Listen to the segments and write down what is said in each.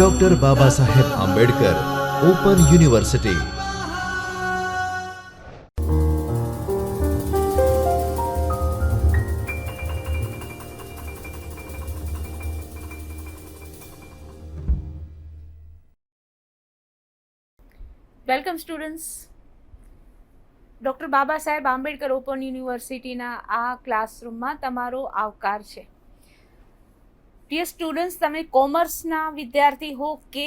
Doctor Baba Saheb Ambedkar open university welcome students doctor Baba Saheb Ambedkar open યુનિવર્સિટીના આ ક્લાસરૂમમાં તમારો આવકાર છે. ડિયર સ્ટુડન્ટ્સ તમે કોમર્સના વિદ્યાર્થી હો કે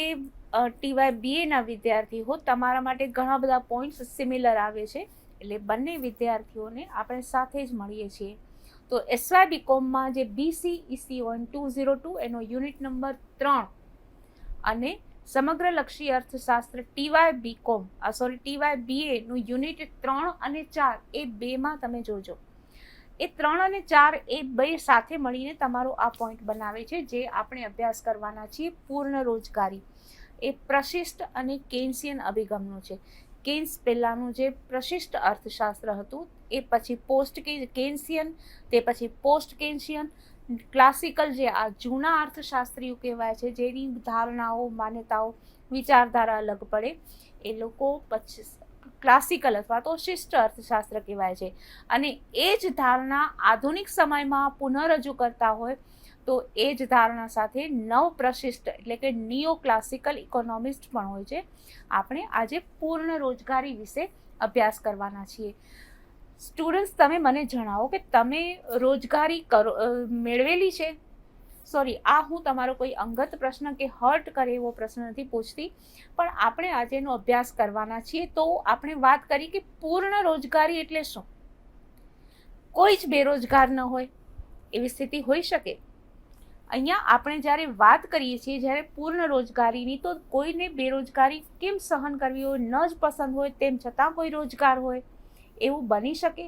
ટીવાય બીએના વિદ્યાર્થી હો, તમારા માટે ઘણા બધા પોઈન્ટ્સ સિમિલર આવે છે. એટલે બંને વિદ્યાર્થીઓને આપણે સાથે જ મળીએ છીએ. તો એસવાય બીકોમમાં જે BC EC one two zero two એનો યુનિટ નંબર ત્રણ અને સમગ્ર લક્ષી અર્થશાસ્ત્ર ટીવાય બીકોમ સોરી ટીવાય બીએનું યુનિટ ત્રણ અને ચાર એ બેમાં તમે જોજો. એ ત્રણ અને ચાર એ બે સાથે મળીને તમારો આ પોઈન્ટ બનાવે છે, જે આપણે અભ્યાસ કરવાના છીએ પૂર્ણ રોજગારી. એ પ્રશિષ્ટ અને કેન્સિયન અભિગમનું છે. કેન્સ પહેલાંનું જે પ્રશિષ્ટ અર્થશાસ્ત્ર હતું, એ પછી પોસ્ટ કેન્સિયન, તે પછી પોસ્ટ કેન્સિયન ક્લાસિકલ જે આ જૂના અર્થશાસ્ત્રીઓ કહેવાય છે, જેની ધારણાઓ, માન્યતાઓ, વિચારધારા અલગ પડે. એ લોકો પછી ક્લાસિકલ અથવા તો શિષ્ટ અર્થશાસ્ત્ર કહેવાય છે. અને એ જ ધારણા આધુનિક સમયમાં પુનઃરજૂ કરતા હોય તો એ જ ધારણા સાથે નવ પ્રશિષ્ટ એટલે કે નિયો ક્લાસિકલ ઇકોનોમિસ્ટ પણ હોય છે. આપણે આજે પૂર્ણ રોજગારી વિશે અભ્યાસ કરવાના છીએ. સ્ટુડન્ટ્સ તમે મને જણાવો કે તમે રોજગારી કરો મેળવેલી છે? સોરી આ હું તમારો કોઈ અંગત પ્રશ્ન કે હર્ટ કરે એવો પ્રશ્ન નથી પૂછતી, પણ આપણે આજે એનો અભ્યાસ કરવાના છીએ તો આપણે વાત કરી કે પૂર્ણ રોજગારી એટલે શું? કોઈ જ બેરોજગાર ન હોય, એવી સ્થિતિ હોઈ શકે. અહીંયા આપણે જ્યારે વાત કરીએ છીએ જ્યારે પૂર્ણ રોજગારીની, તો કોઈને બેરોજગારી કેમ સહન કરવી હોય, ન જ પસંદ હોય, તેમ છતાં કોઈ રોજગાર હોય, એવું બની શકે?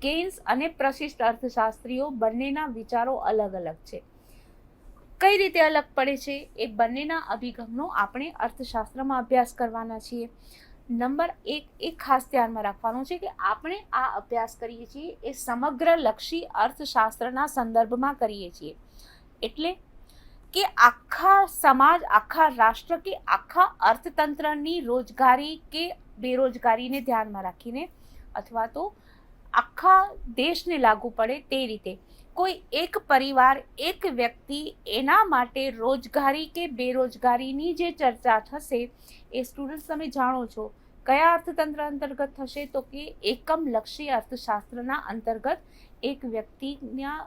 કેન્સ અને પ્રશિષ્ટ અર્થશાસ્ત્રીઓ બંનેના વિચારો અલગ અલગ છે. કઈ રીતે અલગ પડે છે? એ બંનેના અભિગમનો આપણે અર્થશાસ્ત્રમાં અભ્યાસ કરવાના છીએ. નંબર એક, એ ખાસ ધ્યાનમાં રાખવાનું છે કે આપણે આ અભ્યાસ કરીએ છીએ, એ સમગ્ર લક્ષી અર્થશાસ્ત્રના સંદર્ભમાં કરીએ છીએ. એટલે કે આખા સમાજ, આખા રાષ્ટ્ર કે આખા અર્થતંત્રની રોજગારી કે બેરોજગારીને ધ્યાનમાં રાખીને અથવા તો આખા દેશને લાગુ પડે તે રીતે. કોઈ એક પરિવાર, એક વ્યક્તિ એના માટે રોજગારી કે બેરોજગારીની જે ચર્ચા થશે, એ સ્ટુડન્ટ્સ તમે જાણો છો. કયા અર્થતંત્ર અંતર્ગત થશે તો કે એકમ લક્ષી અર્થશાસ્ત્રના અંતર્ગત એક વ્યક્તિના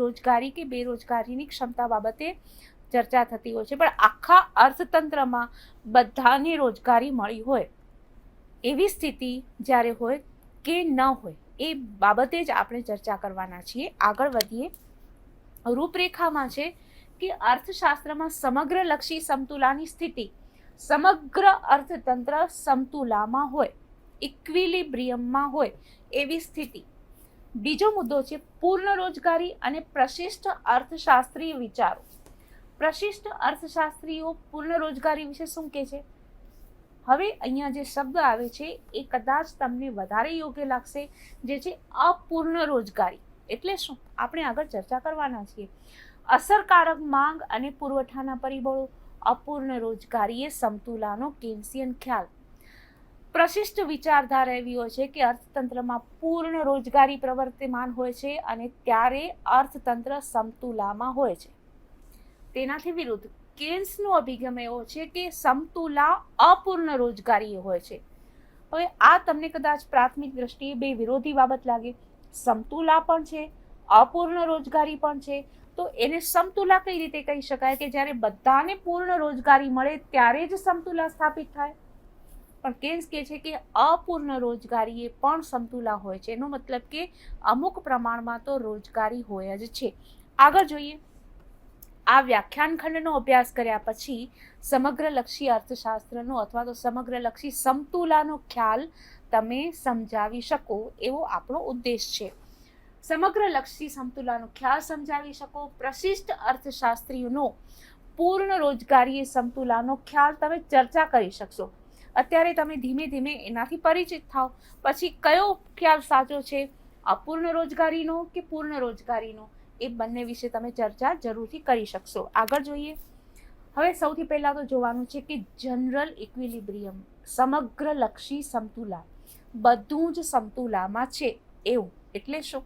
રોજગારી કે બેરોજગારીની ક્ષમતા બાબતે ચર્ચા થતી હોય છે. પણ આખા અર્થતંત્રમાં બધાને રોજગારી મળી હોય એવી સ્થિતિ જ્યારે હોય કે ન હોય એ બાબતે જ આપણે ચર્ચા કરવાના છીએ. આગળ વધીએ. રૂપરેખામાં છે કે અર્થશાસ્ત્રમાં સમગ્ર લક્ષી સમતુલાની સ્થિતિ. સમગ્ર અર્થતંત્ર સમતુલામાં હોય ઇક્વિલિબ્રિયમમાં હોય એવી સ્થિતિ. બીજો મુદ્દો છે પૂર્ણ રોજગારી અને પ્રશિષ્ટ અર્થશાસ્ત્રીય વિચારો. પ્રશિષ્ટ અર્થશાસ્ત્રીઓ પૂર્ણ રોજગારી વિશે શું કહે છે? હવે અહીંયા જે શબ્દ આવે છે, એ કદાચ તમને વધારે યોગ્ય લાગશે, જે છે અપૂર્ણ રોજગારી. એટલે શું? આપણે આગળ ચર્ચા કરવાના છીએ. અસરકારક માંગ અને પુરવઠાના પરિબળો, અપૂર્ણ રોજગારી એ સમતુલાનો કેન્સિયન ખ્યાલ. પ્રશિષ્ટ વિચારધારા એવી હોય છે કે અર્થતંત્રમાં પૂર્ણ રોજગારી પ્રવર્તમાન હોય છે અને ત્યારે અર્થતંત્ર સમતુલામાં હોય છે. તેનાથી વિરુદ્ધ કેન્સનો અભિગમ એવો છે કે સમતુલા અપૂર્ણ રોજગારી હોય છે. હવે આ તમને કદાચ પ્રાથમિક દ્રષ્ટિએ બે વિરોધી બાબત લાગે. સમતુલા પણ છે, અપૂર્ણ રોજગારી પણ છે. તો એને સમતુલા કઈ રીતે કહી શકાય કે જ્યારે બધાને પૂર્ણ રોજગારી મળે ત્યારે જ સમતુલા સ્થાપિત થાય? પણ કેન્સ કહે છે કે અપૂર્ણ રોજગારી એ પણ સમતુલા હોય છે. એનો મતલબ કે અમુક પ્રમાણમાં તો રોજગારી હોય જ છે. આગળ જોઈએ. આ વ્યાખ્યાન ખંડનો અભ્યાસ કર્યા પછી સમગ્રલક્ષી અર્થશાસ્ત્રનો અથવા તો સમગ્રલક્ષી સમતુલાનો ખ્યાલ તમે સમજાવી શકો એવો આપણો ઉદ્દેશ છે. સમગ્રલક્ષી સમતુલાનો ખ્યાલ સમજાવી શકો. પ્રશિષ્ટ અર્થશાસ્ત્રીઓનો પૂર્ણ રોજગારી સમતુલાનો ખ્યાલ તમે ચર્ચા કરી શકશો. અત્યારે તમે ધીમે ધીમે એનાથી પરિચિત થાઓ. પછી કયો ખ્યાલ સાચો છે? અપૂર્ણ રોજગારીનો કે પૂર્ણ રોજગારીનો? એ બંને વિશે તમે ચર્ચા જરૂરથી કરી શકશો. આગળ જોઈએ. હવે સૌથી પહેલાં તો જોવાનું છે કે જનરલ ઇક્વિલિબ્રિયમ સમગ્રલક્ષી સમતુલા બધું જ સમતુલામાં છે. એવું. એટલે શું?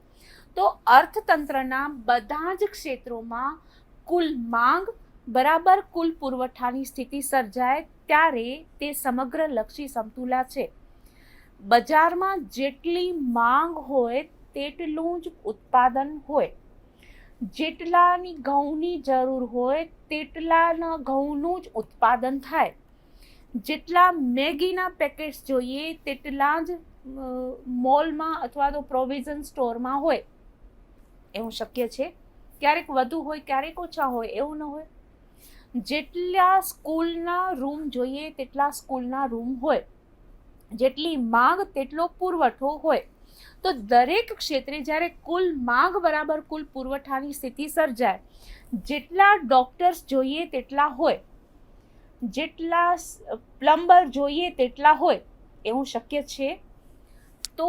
તો અર્થતંત્રના બધા જ ક્ષેત્રોમાં કુલ માંગ બરાબર કુલ પુરવઠાની સ્થિતિ સર્જાય ત્યારે તે સમગ્રલક્ષી સમતુલા છે. બજારમાં જેટલી માંગ હોય તેટલું જ ઉત્પાદન હોય. જેટલાની ઘઉંની જરૂર હોય તેટલાના ઘઉંનું જ ઉત્પાદન થાય. જેટલા મેગીના પેકેટ્સ જોઈએ તેટલા જ મોલમાં અથવા તો પ્રોવિઝન સ્ટોરમાં હોય. એવું શક્ય છે? ક્યારેક વધુ હોય, ક્યારેક ઓછા હોય, એવું ન હોય? જેટલા સ્કૂલના રૂમ જોઈએ, તેટલા સ્કૂલના રૂમ હોય. જેટલી માંગ, તેટલો પુરવઠો હોય. તો દરેક ક્ષેત્રે જ્યારે કુલ માંગ બરાબર કુલ પુરવઠાની સ્થિતિ સર્જાય, જેટલા ડૉક્ટર્સ જોઈએ તેટલા હોય, જેટલા પ્લમ્બર જોઈએ તેટલા હોય એવું શક્ય છે? તો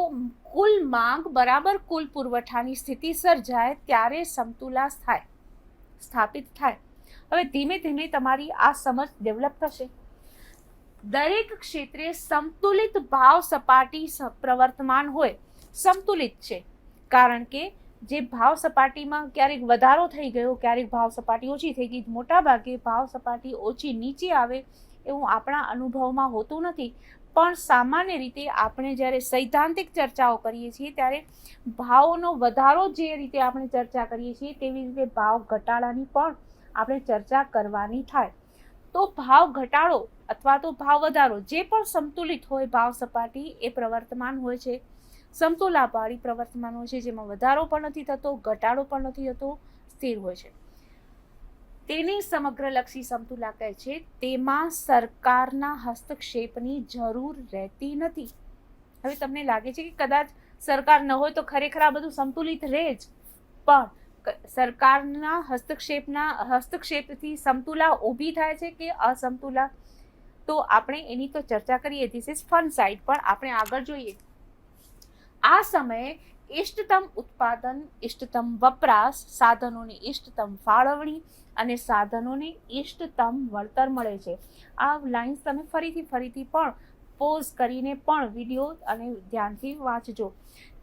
કુલ માંગ બરાબર કુલ પુરવઠાની સ્થિતિ સર્જાય ત્યારે સમતુલા થાય, સ્થાપિત થાય. હવે ધીમે ધીમે તમારી આ સમજ ડેવલપ થશે. દરેક ક્ષેત્રે સંતુલિત ભાવ સપાટી પ્રવર્તમાન હોય સંતુલિત છે. કારણ કે જે ભાવ સપાટીમાં ક્યારેક વધારો થઈ ગયો, ક્યારેક ભાવ સપાટી ઓછી થઈ ગઈ, મોટા ભાગે ભાવ સપાટી ઓછી નીચે આવે એવું આપણા અનુભવમાં હોતું નથી. પણ સામાન્ય રીતે આપણે જ્યારે સૈદ્ધાંતિક ચર્ચાઓ કરીએ છીએ, ત્યારે ભાવનો વધારો જે રીતે આપણે ચર્ચા કરીએ છીએ, તેવી રીતે ભાવ ઘટાડાની પણ આપણે ચર્ચા કરવાની થાય. તો ભાવ ઘટાડો અથવા તો ભાવ વધારો જે પણ સંતુલિત હોય, ભાવ સપાટી એ પ્રવર્તમાન હોય છે. સમતુલાવાળી પ્રવર્તમાનો છે, જેમાં વધારો પણ નથી થતો, ઘટાડો પણ નથી થતો, સ્થિર હોય છે. તેની સમગ્રલક્ષી સમતુલા કહે છે, તેમાં સરકારના હસ્તક્ષેપની જરૂર રહેતી નથી. હવે તમને લાગે છે કે કદાચ સરકાર ન હોય તો ખરેખર આ બધું સંતુલિત રહે જ. પણ સરકારના હસ્તક્ષેપના, હસ્તક્ષેપથી સમતુલા ઊભી થાય છે કે અસમતુલા? તો આપણે એની તો ચર્ચા કરીએ. ધીસ ઇઝ ફન સાઇડ પણ આપણે આગળ જોઈએ. આ સમયે ઇષ્ટતમ ઉત્પાદન ઇષ્ટતમ વપરાશ, સાધનોની ઇષ્ટતમ ફાળવણી અને સાધનોને ઇષ્ટતમ વળતર મળે છે. આ લાઇન્સ તમે ફરીથી ફરીથી પણ પોઝ કરીને પણ વીડિયો અને ધ્યાનથી વાંચજો.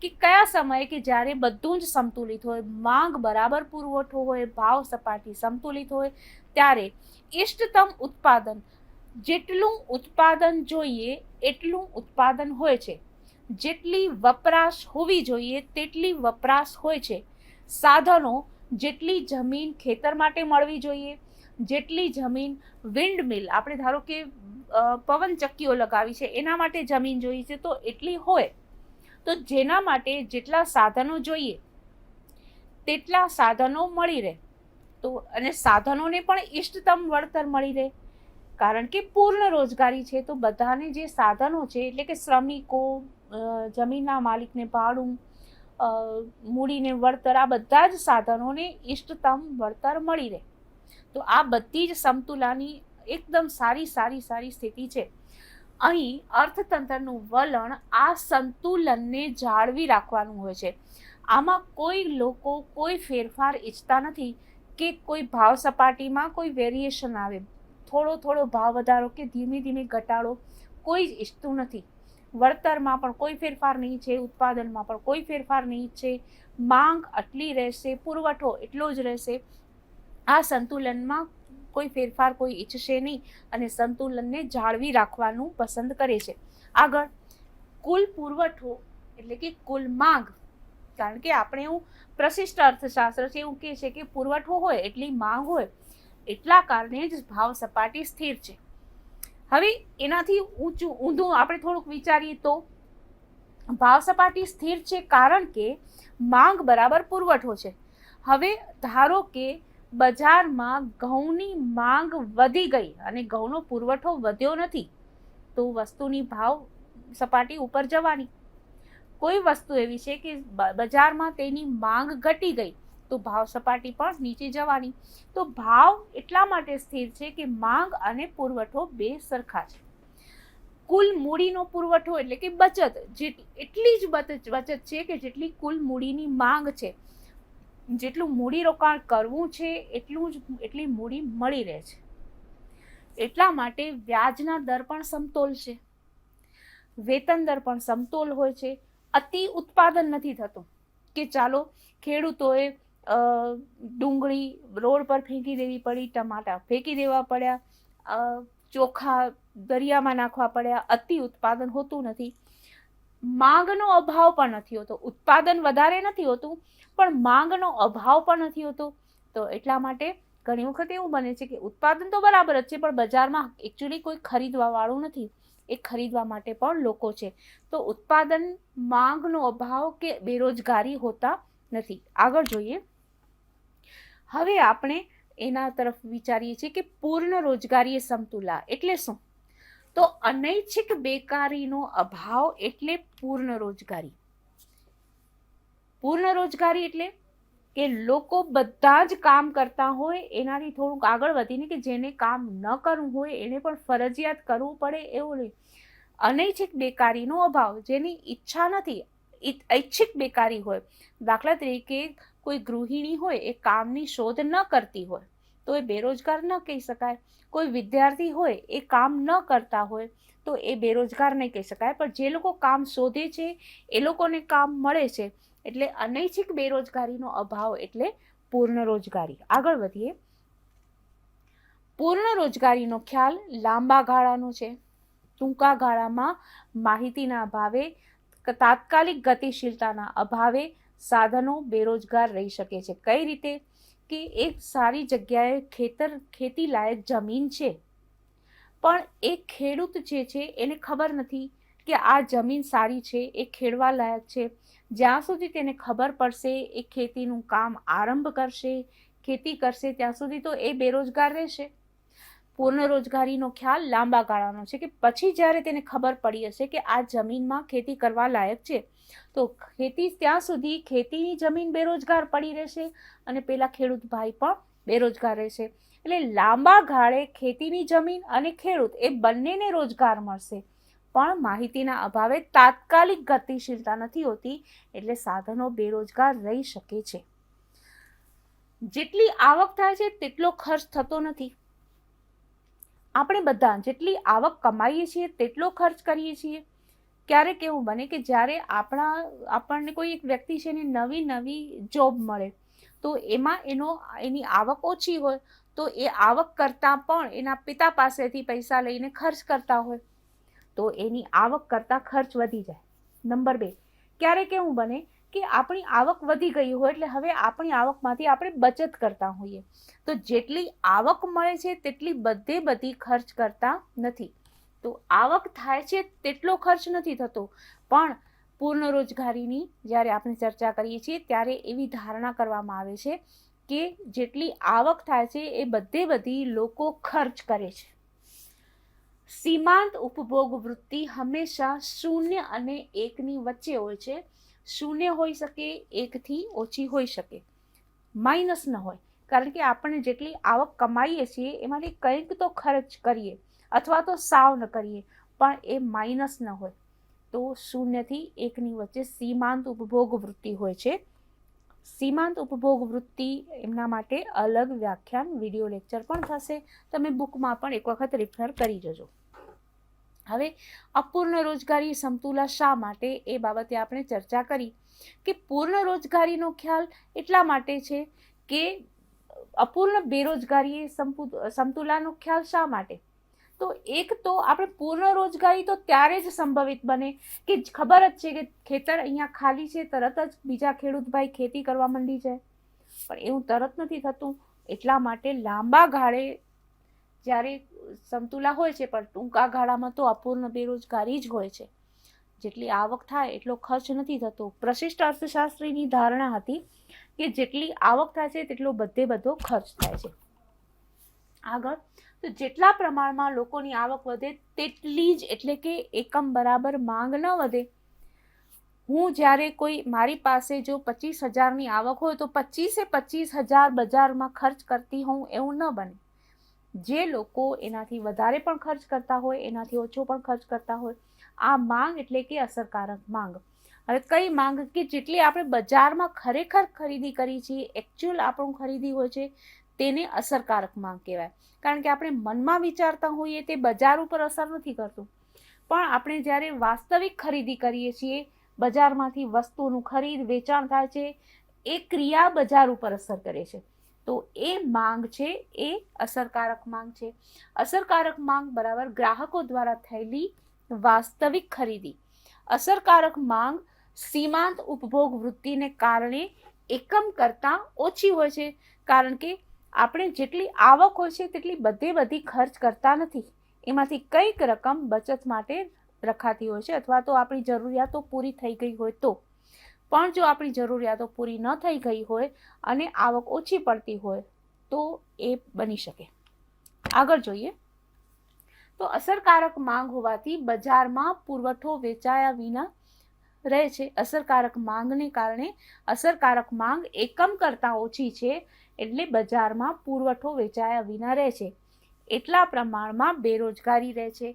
કે કયા સમયે કે જ્યારે બધું જ સંતુલિત હોય, માંગ બરાબર પુરવઠો હોય, ભાવ સપાટી સંતુલિત હોય, ત્યારે ઇષ્ટતમ ઉત્પાદન, જેટલું ઉત્પાદન જોઈએ, એટલું ઉત્પાદન હોય છે. જેટલી વપરાશ હોવી જોઈએ તેટલી વપરાશ હોય છે. સાધનો જેટલી જમીન ખેતર માટે મળવી જોઈએ, જેટલી જમીન વિન્ડ મિલ આપણે ધારો કે પવન ચક્કીઓ લગાવી છે, એના માટે જમીન જોઈએ છે, તો એટલી હોય. તો જેના માટે જેટલા સાધનો જોઈએ, તેટલા સાધનો મળી રહે. તો, અને સાધનોને પણ ઇષ્ટતમ વળતર મળી રહે. કારણ કે પૂર્ણ રોજગારી છે, તો બધાને જે સાધનો છે, એટલે કે શ્રમિકો જમીનના માલિકને ભાડું મૂડીને વળતર, આ બધા જ સાધનોને ઇષ્ટતમ વળતર મળી રહે. તો આ બધી જ સમતુલાની એકદમ સારી સારી સારી સ્થિતિ છે. અહીં અર્થતંત્રનું વલણ આ સંતુલનને જાળવી રાખવાનું હોય છે. આમાં કોઈ લોકો કોઈ ફેરફાર ઈચ્છતા નથી કે કોઈ ભાવ સપાટીમાં કોઈ વેરિએશન આવે. થોડો થોડો ભાવ વધારો કે ધીમે ધીમે ઘટાડો કોઈ જ ઈચ્છતું નથી. વળતરમાં પણ કોઈ ફેરફાર નહીં છે, ઉત્પાદનમાં પણ કોઈ ફેરફાર નહીં છે. માંગ આટલી રહેશે, પુરવઠો એટલો જ રહેશે. આ સંતુલનમાં કોઈ ફેરફાર કોઈ ઈચ્છશે નહીં અને સંતુલનને જાળવી રાખવાનું પસંદ કરે છે. આગળ, કુલ પુરવઠો એટલે કે કુલ માંગ. કારણ કે આપણે એવું પ્રશિષ્ટ અર્થશાસ્ત્ર છે એવું કહે છે કે પુરવઠો હોય, એટલી માંગ હોય, એટલા કારણે જ ભાવ સપાટી સ્થિર છે. હવે એનાથી ઊંચું, ઊંધું આપણે થોડુંક વિચારીએ તો ભાવ સપાટી સ્થિર છે કારણ કે માંગ બરાબર પુરવઠો છે. હવે ધારો કે બજારમાં ઘઉંની માંગ વધી ગઈ અને ઘઉંનો પુરવઠો વધ્યો નથી, તો વસ્તુની ભાવ સપાટી ઉપર જવાની. કોઈ વસ્તુ એવી છે કે બજારમાં તેની માંગ ઘટી ગઈ તો ભાવ સપાટી પણ નીચે જવાની. તો ભાવ એટલા માટે સ્થિર છે કે માંગ અને પુરવઠો બે સરખા છે. કુલ મૂડીનો પુરવઠો એટલે કે બચત જે એટલી જ બચત બચત છે કે જેટલી કુલ મૂડીની માંગ છે. જેટલું મૂડી રોકાણ કરવું છે, એટલું જ એટલી મૂડી મળી રહે છે. એટલા માટે વ્યાજના દર પણ સમતોલ છે. વેતન દર પણ સમતોલ હોય છે. અતિ ઉત્પાદન નથી થતું. કે ચાલો ખેડૂતોએ ડુંગળી રોડ પર ફેંકી દેવી પડી, ટમાટા ફેંકી દેવા પડ્યા ચોખા દરિયામાં નાખવા પડ્યા, અતિ ઉત્પાદન હોતું નથી. માંગનો અભાવ પણ નથી હોતો. ઉત્પાદન વધારે નથી હોતું, પણ માંગનો અભાવ પણ નથી હોતો. તો એટલા માટે ઘણી વખત એવું બને છે કે ઉત્પાદન તો બરાબર જ છે, પણ બજારમાં એકચ્યુઅલી કોઈ ખરીદવા વાળું નથી. એ ખરીદવા માટે પણ લોકો છે. તો ઉત્પાદન માંગનો અભાવ કે બેરોજગારી હોતા નથી. આગળ જોઈએ. હવે આપણે એના તરફ વિચારીએ છીએ કે પૂર્ણ રોજગારી સમતુલા, એટલે શું? તો અનૈચ્છિક બેકારીનો અભાવ એટલે પૂર્ણ રોજગારી. પૂર્ણ રોજગારી એટલે કે લોકો બધા જ કામ કરતા હોય, એનાથી થોડુંક આગળ વધીને કે જેને કામ ન કરવું હોય, એને પણ ફરજિયાત કરવું પડે એવું નહીં. અનૈચ્છિક બેકારીનો અભાવ, જેની ઈચ્છા નથી ઐચ્છિક બેકારી હોય. દાખલા તરીકે કોઈ ગૃહિણી હોય એ કામની શોધ ન કરતી હોય તો એ બેરોજગાર ન કહી શકાય. કોઈ વિદ્યાર્થી હોય એ કામ ન કરતા હોય તો એ બેરોજગાર નહીં કહી શકાય. પણ જે લોકો કામ શોધે છે, એ લોકોને કામ મળે છે એટલે અનૈચ્છિક બેરોજગારીનો અભાવ એટલે પૂર્ણ રોજગારી આગળ વધીએ. પૂર્ણ રોજગારીનો ખ્યાલ લાંબા ગાળાનો છે. ટૂંકા ગાળામાં માહિતીના અભાવે તાત્કાલિક ગતિશીલતાના અભાવે સાધનો બેરોજગાર રહી શકે છે. કઈ રીતે? કે એક સારી જગ્યાએ ખેતર ખેતી લાયક જમીન છે. પણ એ ખેડૂત જે છે, એને ખબર નથી કે આ જમીન સારી છે, એ ખેડવા લાયક છે. જ્યાં સુધી તેને ખબર પડશે, એ ખેતીનું કામ આરંભ કરશે, ખેતી કરશે, ત્યાં સુધી તો એ બેરોજગાર રહેશે. પૂર્ણ રોજગારીનો ખ્યાલ લાંબા ગાળાનો છે કે પછી જ્યારે તેને ખબર પડી હશે કે આ જમીનમાં ખેતી કરવા લાયક છે, તો ખેતી ત્યાં સુધી ખેતીની જમીન બેરોજગાર પડી રહેશે અને પેલા ખેડૂત ભાઈ પણ બેરોજગાર રહેશે. એટલે લાંબા ગાળે ખેતીની જમીન અને ખેડૂત એ બંનેને રોજગાર મળશે. પણ માહિતીના અભાવે તાત્કાલિક ગતિશીલતા નથી હોતી, એટલે સાધનો બેરોજગાર રહી શકે છે. જેટલી આવક થાય છે, તેટલો ખર્ચ થતો નથી. આપણે બધા જેટલી આવક કમાઈએ છીએ, તેટલો ખર્ચ કરીએ છીએ. ક્યારેક એવું બને કે જ્યારે આપણા, આપણને કોઈ એક વ્યક્તિ છે એને નવી નવી જોબ મળે, તો એમાં એનો, એની આવક ઓછી હોય, તો એ આવક કરતાં પણ એના પિતા પાસેથી પૈસા લઈને ખર્ચ કરતા હોય, તો એની આવક કરતાં ખર્ચ વધી જાય. નંબર બે. ક્યારેક એવું બને કે આપણી આવક વધી ગઈ હોય એટલે હવે આપણી આવકમાંથી આપણે બચત કરતા હોઈએ. તો જેટલી આવક મળે છે તેટલી બધે બધી ખર્ચ કરતા નથી. તો આવક થાય છે તેટલો ખર્ચ નથી થતો. પણ પૂર્ણ રોજગારીની જ્યારે આપણે ચર્ચા કરીએ છીએ ત્યારે એવી ધારણા કરવામાં આવે છે કે જેટલી આવક થાય છે એ બધે બધી લોકો ખર્ચ કરે છે. સીમાંત ઉપભોગ વૃત્તિ હંમેશા શૂન્ય અને એકની વચ્ચે હોય છે. શૂન્ય હોઈ શકે એકથી ઓછી હોઈ શકે. માઇનસ ન હોય, કારણ કે આપણે જેટલી આવક કમાઈએ છીએ, એમાંથી કંઈક તો ખર્ચ કરીએ, અથવા તો સાવ ન કરીએ, પણ એ માઇનસ ન હોય. તો શૂન્યથી એકની વચ્ચે સીમાંત ઉપભોગ વૃત્તિ હોય છે. સીમાંત ઉપભોગ વૃત્તિ એમના માટે અલગ વ્યાખ્યાન, વીડિયો લેક્ચર પણ થશે. તમે બુકમાં પણ એક વખત રિફર કરી જજો. હવે અપૂર્ણ રોજગારી સમતુલા શા માટે? એ બાબતે આપણે ચર્ચા કરી કે પૂર્ણ રોજગારીનો ખ્યાલ એટલા માટે છે કે અપૂર્ણ બેરોજગારી સમતુલાનો ખ્યાલ શા માટે? તો એક તો આપણે પૂર્ણ રોજગારી તો ત્યારે જ સંભવિત બને કે ખબર જ છે કે ખેતર અહીંયા ખાલી છે, તરત જ બીજા ખેડૂતભાઈ ખેતી કરવા માંડી જાય. પણ એવું તરત નથી થતું. એટલા માટે લાંબા ગાળે જ્યારે સમતુલા હોય છે, પણ ટૂંકા ગાળામાં તો અપૂર્ણ બેરોજગારી જ હોય છે. જેટલી આવક થાય એટલો ખર્ચ નથી થતો. પ્રશિષ્ટ અર્થશાસ્ત્રીની ધારણા હતી કે જેટલી આવક થાય છે, તેટલો બધે બધો ખર્ચ થાય છે. આગળ, તો જેટલા પ્રમાણમાં લોકોની આવક વધે, તેટલી જ એટલે કે એકમ બરાબર માંગ ન વધે. હું જ્યારે કોઈ, મારી પાસે જો પચીસ હજારની આવક હોય, તો પચીસે પચીસ હજાર બજારમાં ખર્ચ કરતી હોઉં એવું ન બને. જે લોકો એનાથી વધારે પણ ખર્ચ કરતા હોય, એનાથી ઓછો પણ ખર્ચ કરતા હોય, આ માંગ એટલે કે અસરકારક માંગ. હવે કઈ માંગ? કે જેટલી આપણે બજારમાં ખરેખર ખરીદી કરી છીએ એકચ્યુઅલ આપણું ખરીદી હોય છે, તેને અસરકારક માંગ કહેવાય. કારણ કે આપણે મનમાં વિચારતા હોઈએ તે બજાર ઉપર અસર નથી કરતું. પણ આપણે જ્યારે વાસ્તવિક ખરીદી કરીએ છીએ, બજારમાંથી વસ્તુનું ખરીદ, વેચાણ થાય છે, એ ક્રિયા બજાર ઉપર અસર કરે છે. તો એ માંગ છે, એ અસરકારક માંગ છે. અસરકારક માંગ બરાબર ગ્રાહકો દ્વારા થયેલી વાસ્તવિક ખરીદી. અસરકારક માંગ સીમાંત ઉપભોગ વૃત્તિને કારણે એકમ કરતાં ઓછી હોય છે. કારણ કે આપણે જેટલી આવક હોય છે, તેટલી બધે બધી ખર્ચ કરતા નથી. એમાંથી કંઈક રકમ બચત માટે રખાતી હોય છે અથવા તો આપણી જરૂરિયાતો પૂરી થઈ ગઈ હોય તો. પણ જો આપણી જરૂરિયાતો પૂરી ન થઈ ગઈ હોય અને આવક ઓછી પડતી હોય, તો એ બની શકે. આગળ જોઈએ. તો અસરકારક માંગ હોવાથી બજારમાં પુરવઠો વેચાયા વિના રહે છે. અસરકારક માંગને કારણે અસરકારક માંગ એકમ કરતાં ઓછી છે એટલે બજારમાં પુરવઠો વેચાયા વિના રહે છે. એટલા પ્રમાણમાં બેરોજગારી રહે છે.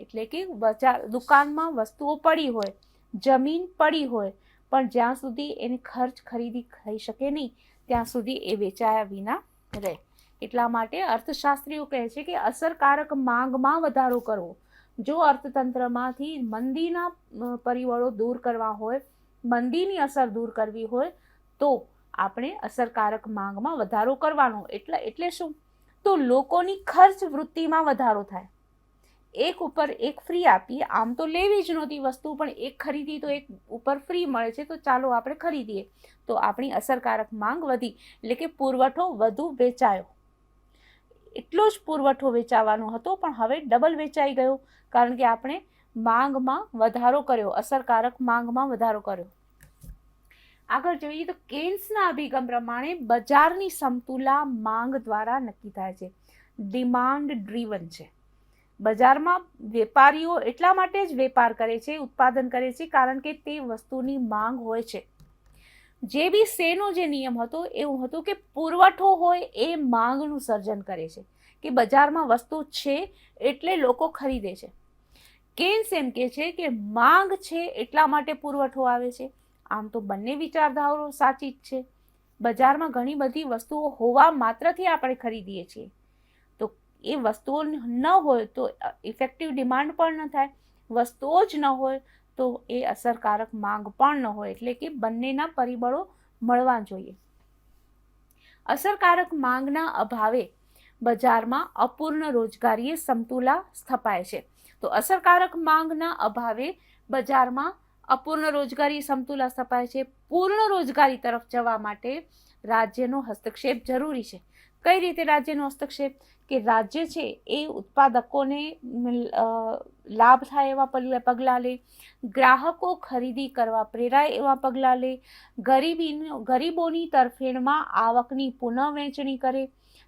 એટલે કે બજાર દુકાનમાં વસ્તુઓ પડી હોય, જમીન પડી હોય પણ જ્યાં સુધી એને ખર્ચ ખરીદી થઈ શકે નહીં, ત્યાં સુધી એ વેચાયા વિના રહે. એટલા માટે અર્થશાસ્ત્રીઓ કહે છે કે અસરકારક માંગમાં વધારો કરવો. જો અર્થતંત્રમાંથી મંદીના પરિબળો દૂર કરવા હોય, મંદીની અસર દૂર કરવી હોય, તો આપણે અસરકારક માંગમાં વધારો કરવાનો. એટલે એટલે શું? તો લોકોની ખર્ચ વૃત્તિમાં વધારો થાય. એક ઉપર એક ફ્રી આપીએ. આમ તો લેવી જ નહોતી વસ્તુ, પણ એક ખરીદી તો એક ઉપર ફ્રી મળે છે, તો ચાલો આપણે ખરીદીએ. તો આપણી અસરકારક માંગ વધી, એટલે કે પુરવઠો વધુ વેચાયો. એટલો જ પુરવઠો વેચાવાનો હતો, પણ હવે ડબલ વેચાઈ ગયો, કારણ કે આપણે માંગમાં વધારો કર્યો, અસરકારક માંગમાં વધારો કર્યો. આગળ જોઈએ તો કેન્સના અભિગમ પ્રમાણે બજારની સમતુલા માંગ દ્વારા નક્કી થાય છે. ડિમાન્ડ ડ્રીવન છે. બજારમાં વેપારીઓ એટલા માટે જ વેપાર કરે છે, ઉત્પાદન કરે છે, કારણ કે તે વસ્તુની માંગ હોય છે. જે બી સેનો જે નિયમ હતો, એવું હતું કે પુરવઠો હોય એ માંગનું સર્જન કરે છે, કે બજારમાં વસ્તુ છે એટલે લોકો ખરીદે છે. કેન્સ એમ કે છે કે માંગ છે એટલા માટે પુરવઠો આવે છે. આમ તો બંને વિચારધારાઓ સાચી જ છે. બજારમાં ઘણી બધી વસ્તુઓ હોવા માત્રથી આપણે ખરીદીએ છીએ. એ વસ્તુઓ ન હોય તો ઇફેક્ટિવ ડિમાન્ડ પણ ન થાય, વસ્તુઓ જ ન હોય તો એ અસરકારક માંગ પણ ન હોય, એટલે કે બંનેના પરિબળો મળવા જોઈએ. અસરકારક માંગના અભાવે બજારમાં અપૂર્ણ રોજગારીએ સમતુલા સ્થપાય છે. તો અસરકારક માંગના અભાવે બજારમાં અપૂર્ણ રોજગારી સમતુલા સ્થપાય છે. પૂર્ણ રોજગારી તરફ જવા માટે રાજ્યનો હસ્તક્ષેપ જરૂરી છે. કઈ રીતે રાજ્યનો હસ્તક્ષેપ? કે રાજ્ય છે એ ઉત્પાદકોને લાભ થાય એવા પગલા લે. ગ્રાહકો ખરીદી કરવા પ્રેરાય એવા પગલાં લે. ગરીબી ગરીબોની તરફેણમાં આવકની પુનઃવહેંચણી કરે.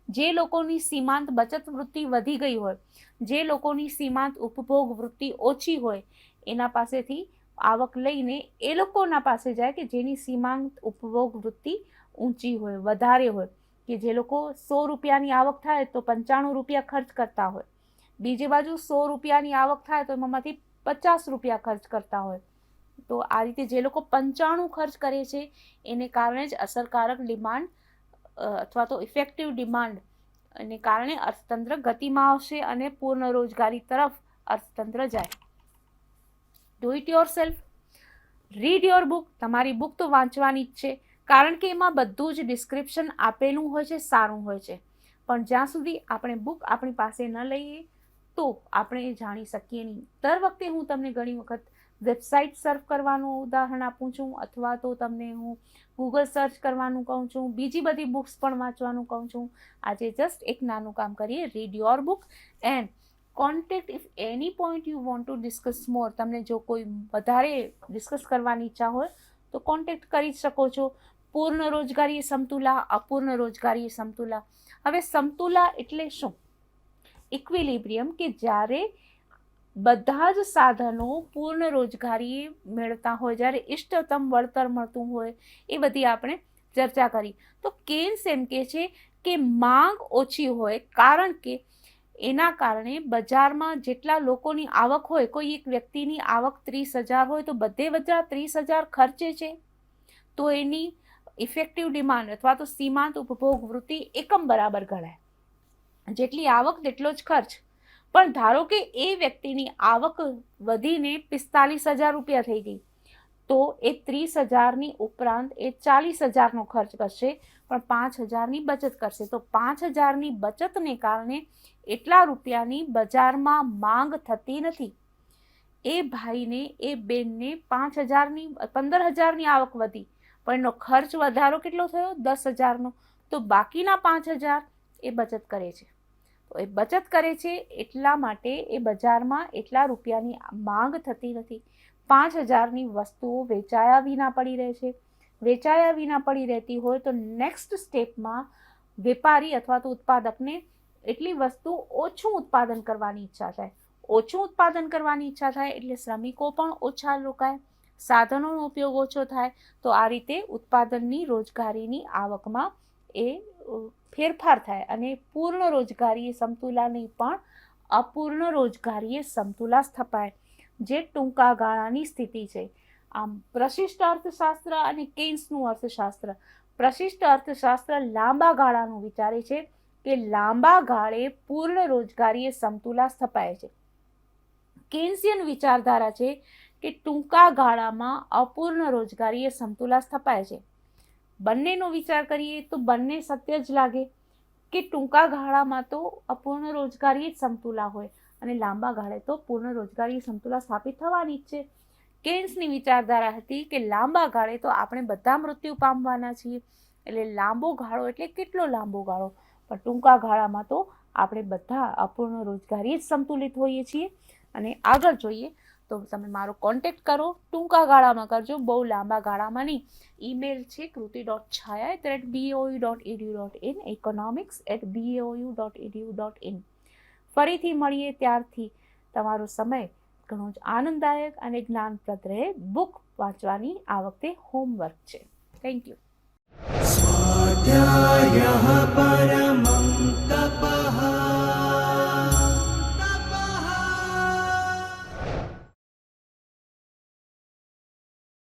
જે લોકોની સીમાંત બચત વૃત્તિ વધી ગઈ હોય, જે લોકોની સીમાંત ઉપભોગ વૃત્તિ ઓછી હોય, એના પાસેથી આવક લઈને એ લોકોના પાસે જાય કે જેની સીમાંત ઉપભોગ વૃત્તિ ઊંચી હોય, વધારે હોય. કે જે લોકો સો રૂપિયાની આવક થાય તો પંચાણું રૂપિયા ખર્ચ કરતા હોય. બીજી બાજુ સો રૂપિયાની આવક થાય તો એમાંથી પચાસ રૂપિયા ખર્ચ કરતા હોય. તો આ રીતે જે લોકો પંચાણું ખર્ચ કરે છે, એને કારણે જ અસરકારક ડિમાન્ડ અથવા તો ઇફેક્ટિવ ડિમાન્ડ, એને કારણે અર્થતંત્ર ગતિમાં આવશે અને પૂર્ણ રોજગારી તરફ અર્થતંત્ર જાય. Do it yourself read your book તમારી બુક તો વાંચવાની જ છે. કારણ કે એમાં બધું જ ડિસ્ક્રિપ્શન આપેલું હોય છે, સારું હોય છે. પણ જ્યાં સુધી આપણે બુક આપણી પાસે ન લઈએ, તો આપણે જાણી શકીએ નહીં. દર વખતે હું તમને ઘણી વખત વેબસાઇટ સર્ફ કરવાનું ઉદાહરણ આપું છું, અથવા તો તમને હું ગૂગલ સર્ચ કરવાનું કહું છું, બીજી બધી બુક્સ પણ વાંચવાનું કહું છું. આજે જસ્ટ એક નાનું કામ કરીએ read your book and contact if any point you want to discuss more તમને જો કોઈ વધારે ડિસ્કસ કરવાની ઈચ્છા હોય, તો કોન્ટેક્ટ કરી શકો છો. પૂર્ણ રોજગારી સમતુલા, અપૂર્ણ રોજગારી સમતુલા. હવે સમતુલા એટલે શું? ઇક્વિલિબ્રિયમ કે જ્યારે બધા જ સાધનો પૂર્ણ રોજગારી મેળવતા હોય, જ્યારે ઇષ્ટતમ વળતર મળતું હોય, એ બધી આપણે ચર્ચા કરી. તો કેન્સ એમ કે છે કે માંગ ઓછી હોય, કારણ કે એના કારણે બજારમાં જેટલા લોકોની આવક હોય, કોઈ એક વ્યક્તિની આવક ત્રીસ હજાર હોય, તો બધે બધા ત્રીસ હજાર ખર્ચે છે. તો એની ઇફેક્ટિવ ડિમાન્ડ અથવા તો સીમાંત ઉપભોગ વૃત્તિ એકમ બરાબર ગણાય. જેટલી આવક, તેટલો જ ખર્ચ. પણ ધારો કે એ વ્યક્તિની આવક વધીને પિસ્તાલીસ હજાર રૂપિયા થઈ ગઈ, તો એ ત્રીસ હજારની ઉપરાંત એ ચાલીસ હજારનો ખર્ચ કરશે, પણ પાંચ હજારની બચત કરશે. તો પાંચ હજારની બચતને કારણે એટલા રૂપિયાની બજારમાં માંગ થતી નથી. એ ભાઈને, એ બેનને પાંચ હજારની, પંદર હજારની આવક વધી પણ એનો ખર્ચ વધારો કેટલો થયો? દસ હજારનો. તો બાકીના પાંચ હજાર એ બચત કરે છે. તો એ બચત કરે છે એટલા માટે એ બજારમાં એટલા રૂપિયાની માંગ થતી નથી. પાંચ હજારની વસ્તુઓ વેચાયા વિના પડી રહે છે. વેચાયા વિના પડી રહેતી હોય તો નેક્સ્ટ સ્ટેપમાં વેપારી અથવા તો ઉત્પાદકને એટલી વસ્તુ ઓછું ઉત્પાદન કરવાની ઈચ્છા થાય. ઓછું ઉત્પાદન કરવાની ઈચ્છા થાય એટલે શ્રમિકો પણ ઓછા રોકાય. સાધનોનો ઉપયોગ ઓછો થાય, તો આ રીતે ઉત્પાદનની રોજગારીની આવકમાં એ ફેરફાર થાય અને પૂર્ણ રોજગારીએ સમતુલાની પણ અપૂર્ણ રોજગારીએ સમતુલા સ્થપાય, જે ટૂંકા ગાળાની સ્થિતિ છે. આમ, પ્રશિષ્ટ અર્થશાસ્ત્ર અને કેન્સનું અર્થશાસ્ત્ર. પ્રશિષ્ટ અર્થશાસ્ત્ર લાંબા ગાળાનું વિચારે છે કે લાંબા ગાળે પૂર્ણ રોજગારીએ સમતુલા સ્થપાય છે. કેન્સિયન વિચારધારા છે કે ટૂંકા ગાળામાં અપૂર્ણ રોજગારીએ સમતુલા સ્થપાય છે. બંનેનો વિચાર કરીએ તો બંને સત્ય જ લાગે કે ટૂંકા ગાળામાં તો અપૂર્ણ રોજગારી જ સમતુલા હોય અને લાંબા ગાળે તો પૂર્ણ રોજગારી સમતુલા સ્થાપિત થવાની જ છે. કેન્સની વિચારધારા હતી કે લાંબા ગાળે તો આપણે બધા મૃત્યુ પામવાના છીએ. એટલે લાંબો ગાળો એટલે કેટલો લાંબો ગાળો? પણ ટૂંકા ગાળામાં તો આપણે બધા અપૂર્ણ રોજગારી જ સંતુલિત હોઈએ છીએ. અને આગળ જોઈએ તો તમે મારો કોન્ટેક્ટ કરો, ટૂંકા ગાળામાં કરજો, બહુ લાંબા ગાળામાં નહીં. ઈમેલ છે Kruti dot Chhaya at rate BOU dot edu dot in economics at BOU dot edu dot in ફરીથી મળીએ ત્યારથી. તમારો સમય ઘણો જ આનંદદાયક અને જ્ઞાનપ્રદ રહે. બુક વાંચવાની આ વખતે હોમવર્ક છે. થેન્ક યુ સ્વાધ્યાય